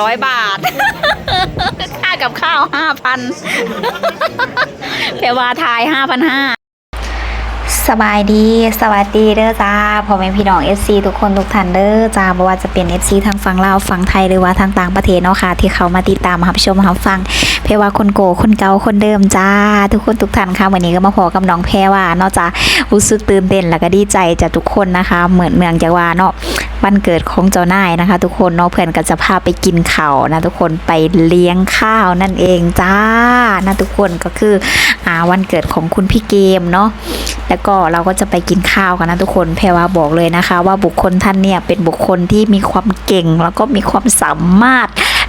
ร้อยบาท ค่ากับข้าวห้าพันเพวาทายห้าพันห้าสบายดีสวัสดีเด้อจ้าพ่อแม่พี่น้อง FC ทุกคนทุกท่านเด้อจ้าบ่ว่าจะเป็น FC ทางฝั่งลาวฝั่งไทยหรือว่าทางต่างประเทศเนาะค่ะ ที่เขามาติดตามรับชมรับฟังเพรว่าคนโกคนเก่าคนเดิมจ้า ทุกคนทุกท่านค่ะวันนี้ก็มาพอกับน้องแพรว่าเนาะจ้ารู้สึกตื่นเต้นแล้วก็ดีใจจากทุกคนนะคะ เหมือนเมืองจากว่าเนาะ วันเกิดของเจ้านายนะคะ ทุกคนเนาะเพื่อนก็จะพาไปกินข้าวนะทุกคนไปเลี้ยงข้าวนั่นเองจ้านะทุกคนก็คืออ่าวันเกิดของคุณพี่เกมเนาะแล้วก็เราก็จะไปกินข้าวกันนะทุกคนแพรว่าบอกเลยนะคะ ว่าบุคคลท่านเนี่ยเป็นบุคคลที่มีความเก่ง แล้วก็มีความสามารถ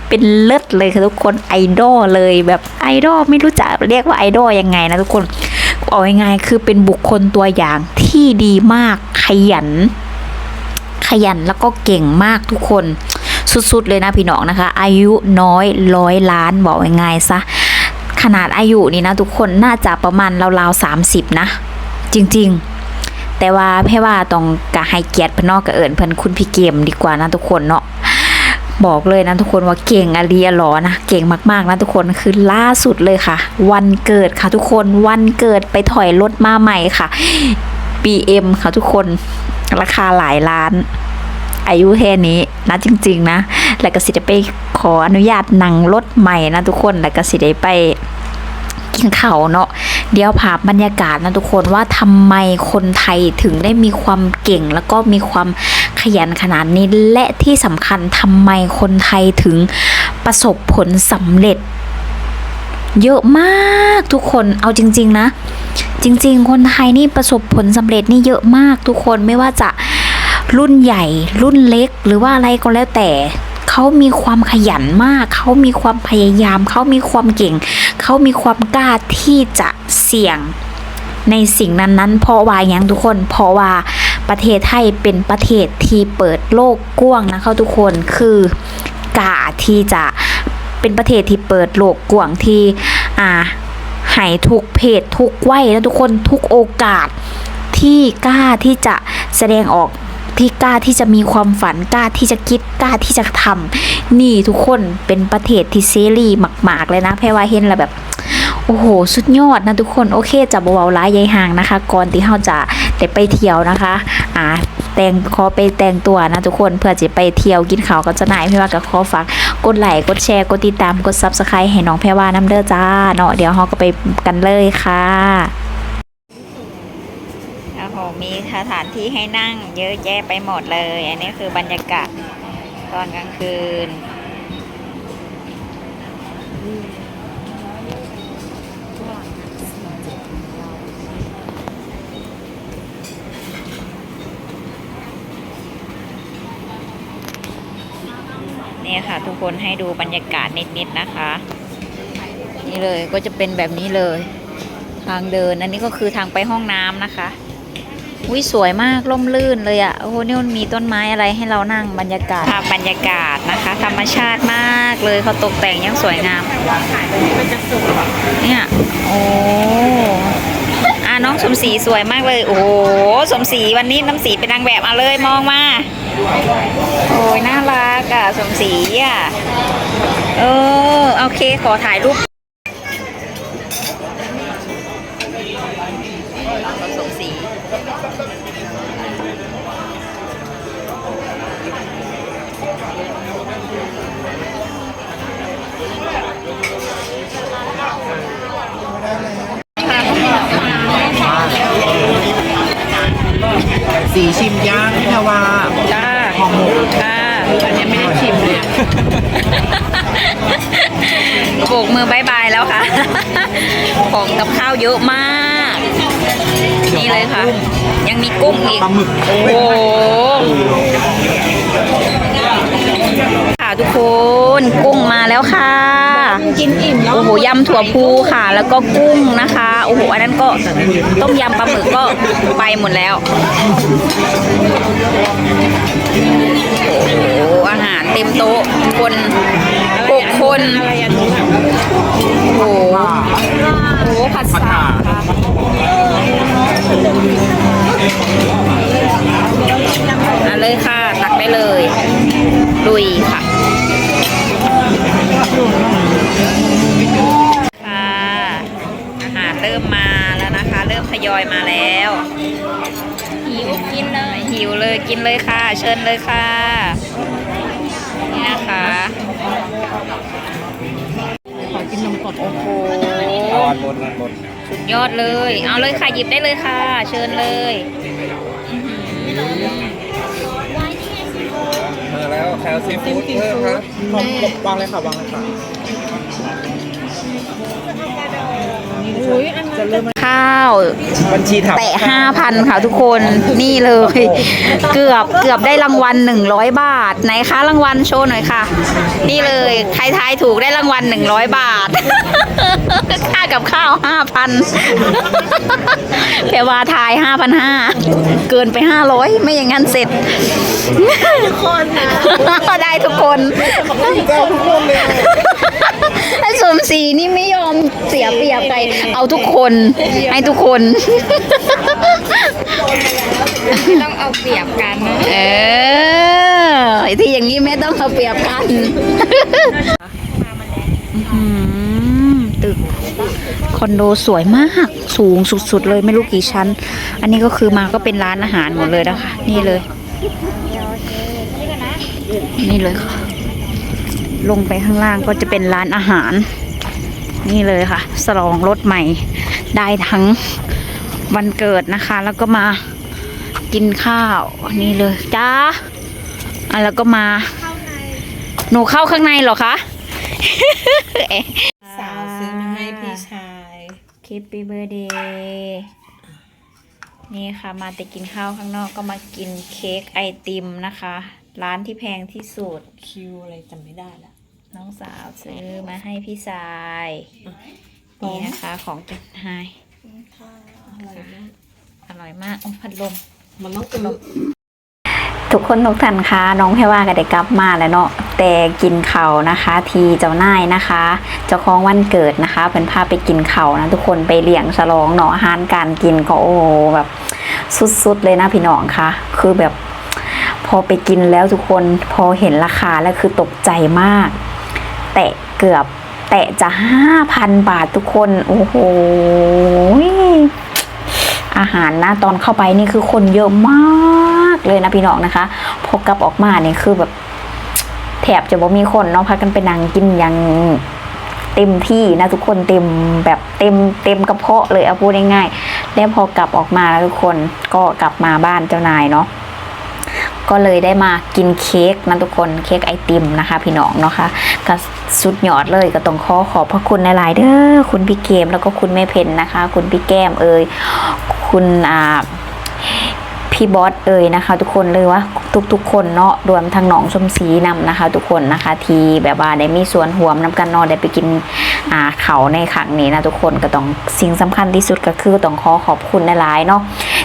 เป็นเลิศเลยค่ะทุกคนไอดอลเลยแบบไอดอลไม่รู้จะเรียกว่าไอดอลยังไงนะทุกคนเอายังไงายๆคือเป็นบุคคลตัวอย่างที่ดีมากขยัน ขยันแล้วก็เก่งมากทุกคนสุดๆเลยนะพี่น้องนะคะ อายุน้อยร้อยล้านบอกยังไงายๆซะขนาดอายุนี่นะทุกคนน่าจะประมาณราวๆสามสิบนะ จริงๆ แต่ว่าแพ่ว่าต้องกะให้เกียรติพิ่นเนอกกะเอิญเพิ่นคุณพี่เกมดีกว่านะทุกคนเนาะบอกเลยนะทุกคนว่าเก่งอเรียหรอนะเก่งมากๆนะทุกคนคือล่าสุดเลยค่ะ วันเกิดค่ะทุกคนวันเกิดไปถอยรถมาใหม่ค่ะ BM ค่ะทุกคน ราคาหลายล้าน อายุแค่นี้นะจริง ๆ นะ แล้วก็สิได้ไปขออนุญาตนั่งรถใหม่นะทุกคน แล้วก็สิได้ไปกินเขาวเนาะเดี๋ยวภาพบรรยากาศนะทุกคนว่าทำไมคนไทยถึงได้มีความเก่ง แล้วก็มีความขยันขนาดนี้และที่สำคัญทำไมคนไทยถึงประสบผลสำเร็จ เยอะมากทุกคนเอาจริง ๆ นะ จริง ๆ คนไทยนี่ประสบผลสำเร็จนี่เยอะมากทุกคนไม่ว่าจะรุ่นใหญ่ รุ่นเล็ก หรือว่าอะไรก็แล้วแต่เขามีความขยันมาก เขามีความพยายาม เขามีความเก่ง เขามีความกล้าที่จะเสี่ยงในสิ่งนั้นๆ เพราะว่าอย่างทุกคน เพราะว่าประเทศไทยเป็นประเทศที่เปิดโลกกว้างนะคะทุกคนคือกล้าที่จะ เป็นประเทศที่เปิดโลกกว้างที่อ่าให้ทุกเพศทุกวัยนะทุกคนทุกโอกาสที่กล้าที่จะแสดงออกที่กล้าที่จะมีความฝันกล้าที่จะคิดกล้าที่จะทำนี่ทุกคนเป็นประเทศที่เซรีมาก ๆ เลยนะแพรว่าเห็นแล้วแบบ โอ้โห สุดยอดนะทุกคนโอเคจะเบาๆร้ายยายห่างนะคะ ก่อนที่เราจะได้ไปเที่ยวนะคะอ่าแต่งขอไปแต่งตัวนะทุกคนเพื่อจะไปเที่ยวกินข้าวกับเจ้านายแพรว่ากับขอฝาก กดไลค์กดแชร์กดติดตามกด Subscribe ให้น้องแพรว่าน้ำเด้อจ้าเนาะเดี๋ยวเฮาก็ไปกันเลยค่ะโอ้โหมีสถานที่ให้นั่งเยอะแยะไปหมดเลย อันนี้คือบรรยากาศตอนกลางคืน ทุกคนให้ดูบรรยากาศนิดๆนะคะ นี่เลยก็จะเป็นแบบนี้เลย ทางเดินอันนี้ก็คือทางไปห้องน้ำนะคะวิสวยมากร่มรื่นเลยอะ่ะโอ้โหนี่มันมีต้นไม้อะไรให้เรานั่งบรรยากาศภาพบรรยากาศนะคะ ธรรมชาติมากเลยเขาตกแต่งอยังสวยงามเนี่ยโอ้อะน้องสมศรีสวยมากเลย โอ้โหสมศรีวันนี้น้ำสีเป็นนางแบบเอาเลยมองมา โอ้ยน่ารักอะสมศรีอะ เออโอเคขอถ่ายรูปสมสีสีชิมย่างแพรว่าจ้ ห่อหมกจ้าอันนี้ไม่ได้ชิมเลย โบกมือบายบายแล้วค่ะ ของกับข้าวเยอะมาก นี่เลยค่ะ ยังมีกุ้งอีก ปลาหมึก โอ้โหค่ะ ทุกคน กุ้งมาแล้วค่ะ กินอิ่มแล้วโอ้โหยำถั่วพูค่ะ แล้วก็กุ้งนะคะ โอ้โหอันนั้นก็ต้มยำปลาหมึกก็ไปหมดแล้วโอ้โหอาหารเต็มโต๊ะคนหกคนอะไรอันนู้นอะโอ้โหโอ้โหผัดสาค่ะอะเลยค่ะตักได้เลยลุยค่ะ เลยกินเลยค่ะ เชิญเลยค่ะ นี่นะคะ ขอกินนมสดโอ้โหนอนบนนอนบนสุดยอดเลย เอาเลยค่ะ หยิบได้เลยค่ะ เชิญเลยอื้อหือมาแล้วแคลซีฟู้ดเพิ่มครับพร้อมวางเลยค่ะวางเลยค่ะ ข้าวบัญชีถับแตะห้าพันค่ะทุกคนนี่เลย เกือบเกือบได้รางวัลหนึ่งร้อยบาท ไหนคะรางวัลโชว์หน่อยค่ะ นี่เลยใครทายถูกได้รางวัลหนึ่งร้อยบาท ค่ากับข้าวห้าพันแพรวาทายห้าพันห้าเกินไปห้าร้อยไม่อย่างนั้นเสร็จทุกคนนะได้ทุกคนเจ้าทุกคนเลย ไอ้สมศรีนี่ไม่ยอมเสียเปรียบใครเอาทุกคนให้ทุกคน ต้องเอาเปรียบกันเออไอ้ที่อย่างนี้ไม่ต้องเอาเปรียบกันอื้อหือตึกคอนโดสวยมาก สูงสุดๆเลยไม่รู้กี่ชั้น อันนี้ก็คือมาก็เป็นร้านอาหารหมดเลยนะคะ นี่เลย นี่เลยค่ะ ลงไปข้างล่างก็จะเป็นร้านอาหาร นี่เลยค่ะ สลองรถใหม่ ได้ทั้งวันเกิดนะคะ แล้วก็มากินข้าว นี่เลยจ้าอะแล้วก็มาหนูเข้าข้างในเหรอคะสาวซื้อมาให้พี่ชายคิปปี้เบอร์เดย์นี่ค่ะมาแต่กินข้าวข้างนอกก็มากินเค้กไอติมนะคะ ร้านที่แพงที่สุดคิวอะไรจำไม่ได้ละ น้องสาวซื้อมาให้พี่ชายพร้อนี่มนะคะของจันไฮอร่อยมากอร่อยมากอมพัดลมมันต้องอึทุกคนทุกท่านคะน้องแพรว่าก็ได้กลับมาแล้วเนาะแต่กินเขาวนะคะ ทีเจ้านายนะคะ เจ้าของวันเกิดนะคะเพิ่นพาไปกินเขาวนะทุกคนไปเลี้ยงฉลองเนาะอาหารการกินก็โอ้โหแบบสุดๆเลยนะพี่น้องคะคือแบบพอไปกินแล้วทุกคนพอเห็นราคาแล้วคือตกใจมาก แตะเกือบแตะจะห้าพันบาททุกคน โอ้โหอาหารนะตอนเข้าไปนี่คือคนเยอะมากเลยนะพี่น้องนะคะ พอกลับออกมาเนี่ยคือแบบแถบจะบ่มีคนเนาะพากันไปนั่งกินอย่างเต็มที่นะทุกคนเต็มแบบเต็มเต็มกระเพาะเลยเอาพูดง่ายๆแล้วพอกลับออกมาแล้วทุกคนก็กลับมาบ้านเจ้านายเนาะ ก็เลยได้มากินเค้กนะทุกคนเค้กไอติมนะคะ พี่น้องเนาะคะก็สุดยอดเลยก็ต้องขอขอบพระคุณหลายๆเด้อคุณพี่เกมแล้วก็คุณแม่เพนนะคะ คุณพี่แก้มเอ่ยคุณอ่า พี่บอสเอ่ยนะคะ ทุกคนเลยว่าทุก ๆ คนเนาะรวมทั้งหนองชมสีนำนะคะ ทุกคนนะคะที่แบบว่าได้มีส่วนห่วมนำกันเนอได้ไปกินอ่าเขาในครั้งนี้นะทุกคนก็ต้องสิ่งสำคัญที่สุดก็คือต้องขอขอบคุณหลายๆเนาะ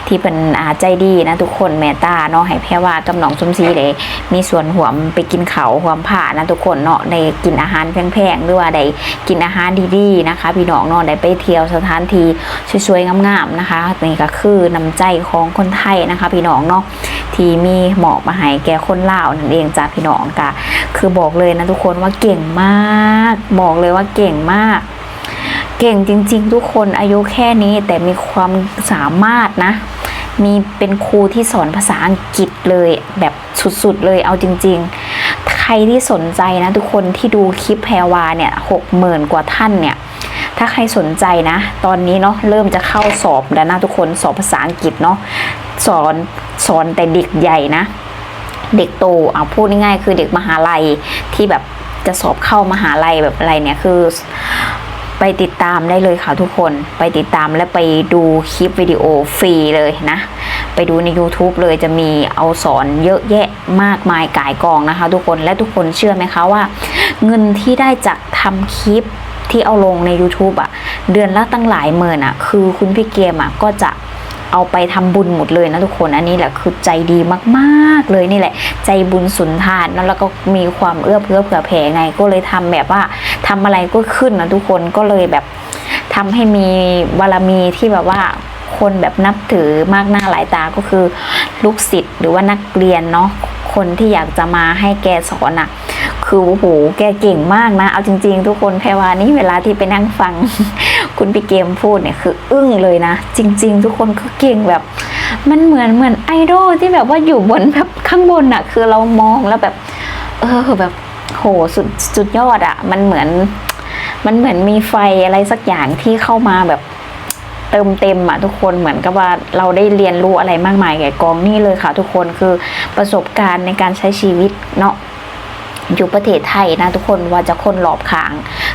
ที่เป็นอาใจดีนะทุกคนแม่ตาเนาะให้แพ่ว่ากับน้องซุมซีเลยมีส่วนห่วมไปกินเขาห่วมผ่านะทุกคนเนาะในกินอาหารแพงๆหรือว่าได้กินอาหารดีๆนะคะ พี่น้องเนาะได้ไปเที่ยวสถานที่สวยๆงามๆนะคะนี่ก็คือน้ำใจของคนไทยนะคะนะคะพี่น้องเนาะที่มีหมอกมาให้แก่คนลาวนั่นเองจ้าพี่น้องกะคือบอกเลยนะทุกคนว่าเก่งมาก บอกเลยว่าเก่งมาก เก่งจริง ๆ ทุกคนอายุแค่นี้แต่มีความสามารถนะ มีเป็นครูที่สอนภาษาอังกฤษเลยแบบสุดๆเลยเอาจริง ๆ ใครที่สนใจนะทุกคนที่ดูคลิปแพรวาเนี่ยหกหมื่นกว่าท่านเนี่ย ถ้าใครสนใจนะ ตอนนี้เนาะเริ่มจะเข้าสอบแล้วนะทุกคนสอบภาษาอังกฤษเนาะสอนสอนแต่เด็กใหญ่นะ เด็กโตเอาพูดง่ายๆคือเด็กมหาลัยที่แบบจะสอบเข้ามหาลัยแบบอะไรเนี่ยคือไปติดตามได้เลยค่ะทุกคนไปติดตามและไปดูคลิปวิดีโอฟรีเลยนะ ไปดูใน YouTube เลยจะมีเอาสอนเยอะแยะมากมายกายกองนะคะ ทุกคนและทุกคนเชื่อไหมคะว่า เงินที่ได้จากทำคลิป ที่เอาลงใน YouTube อะเดือนละตั้งหลายหมื่นอะคือคุณพี่เกมอะก็จะเอาไปทำบุญหมดเลยนะทุกคนอันนี้แหละคือใจดีมากๆเลยนี่แหละ ใจบุญสุนทานแล้วแล้วก็มีความเอื้อเฟื้อเผื่อแผ่ไงก็เลยทำแบบว่าทำอะไรก็ขึ้นนะทุกคนก็เลยแบบทำให้มีบารมีที่แบบว่าคนแบบนับถือมากหน้าหลายตาก็คือลูกศิษย์หรือว่านักเรียนเนาะคนที่อยากจะมาให้แกสอนอะคือ คือโอ้โหแกเก่งมากนะ เอาจริง ๆ ทุกคนแพรวานี่เวลาที่ไปนั่งฟัง คุณพี่เกมพูดเนี่ยคืออึ้งเลยนะ จริง ๆ ทุกคนคือเก่งแบบ มันเหมือนเหมือนไอดอลที่แบบว่าอยู่บนแบบข้างบนอะคือเรามองแล้วแบบ เออแบบโหสุดสุดยอดอะมันเหมือน มันเหมือนมีไฟอะไรสักอย่างที่เข้ามาแบบเติมเต็มอะทุกคนเหมือนกับว่าเราได้เรียนรู้อะไรมากมายแก่กองนี่เลยค่ะ ทุกคนคือประสบการณ์ในการใช้ชีวิตเนาะ อยู่ประเทศไทยนะทุกคนว่าจะคนหลอบขาง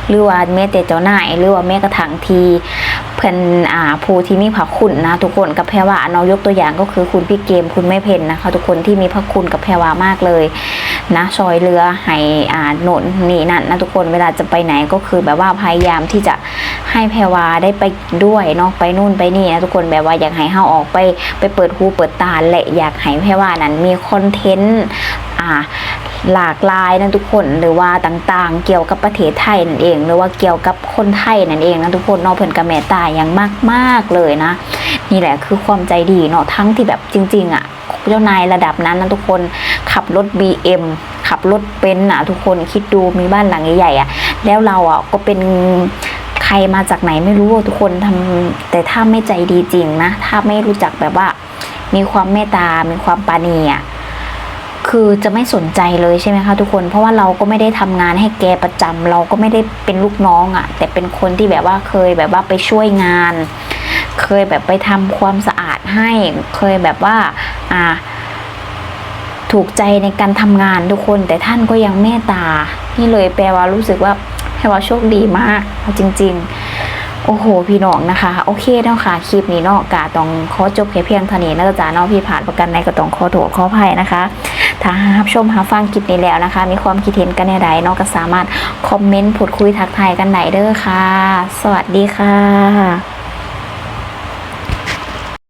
หรือว่าแม่แต่เจ้านายหรือว่าแม่กระถังทีเพื่อนอ่าผู้ที่มีพระคุณนะ ทุกคนกับแพรว่าเนายกตัวอย่างก็คือคุณพี่เกมคุณแม่เพนนะคะ ทุกคนที่มีพระคุณกับแพรวามากเลย นะซอยเรือให้อ่าโนนนี่นั่นนะทุกคนเวลาจะไปไหนก็คือแบบว่าพยายามที่จะให้แพรวาได้ไปด้วยเนาะไปนู่นไปนี่นะทุกคนแบบว่าอยากให้เฮาออกไปไปเปิดหูเปิดตาและอยากให้แพรวานั้นมีคอนเทนต์อ่าหลากหลายนะทุกคนหรือว่าต่างๆ เกี่ยวกับประเทศไทยนั่นเอง หรือว่าเกี่ยวกับคนไทยนั่นเองนะทุกคนเนาะเพิ่นกับแม่ตายอย่างมากๆเลยนะ นี่แหละคือความใจดีเนาะทั้งที่แบบจริง ๆอะเจ้านายระดับนั้นนะทุกคน ขับรถ BM ขับรถเบนซ์อะทุกคนคิดดูมีบ้านหลังใหญ่ๆอะ แล้วเราอะก็เป็นใครมาจากไหนไม่รู้ทุกคนทำแต่ถ้าไม่ใจดีจริงนะ ถ้าไม่รู้จักแบบว่า มีความเมตตา มีความปาณีอะคือจะไม่สนใจเลยใช่ไหมคะทุกคน เพราะว่าเราก็ไม่ได้ทำงานให้แกประจำเราก็ไม่ได้เป็นลูกน้องอะ่ะ แต่เป็นคนที่แบบว่าเคยแบบว่าไปช่วยงาน เคยแบบไปทำความสะอาดให้ เคยแบบว่า อ่า ถูกใจในการทำงานทุกคน แต่ท่านก็ยังเมตตา นี่เลยแปลว่ารู้สึกว่าแปลว่าโชคดีมากจริง ๆ โอ้โห พี่น้องนะคะ โอเคเนาะค่ะคลิปนี้เนาะกาต้องขอจบแค่เพียงเท่านี้นะจ๊ะเนาะพี่ผ่านประกันในก็ต้องขอโทษขออภัยนะคะถ้ารับชมหาฟังคลิปนี้แล้วนะคะ มีความคิดเห็นกันในใดเนาะก็สามารถคอมเมนต์พูดคุยทักทายกันไหนเด้อค่ะ สวัสดีค่ะ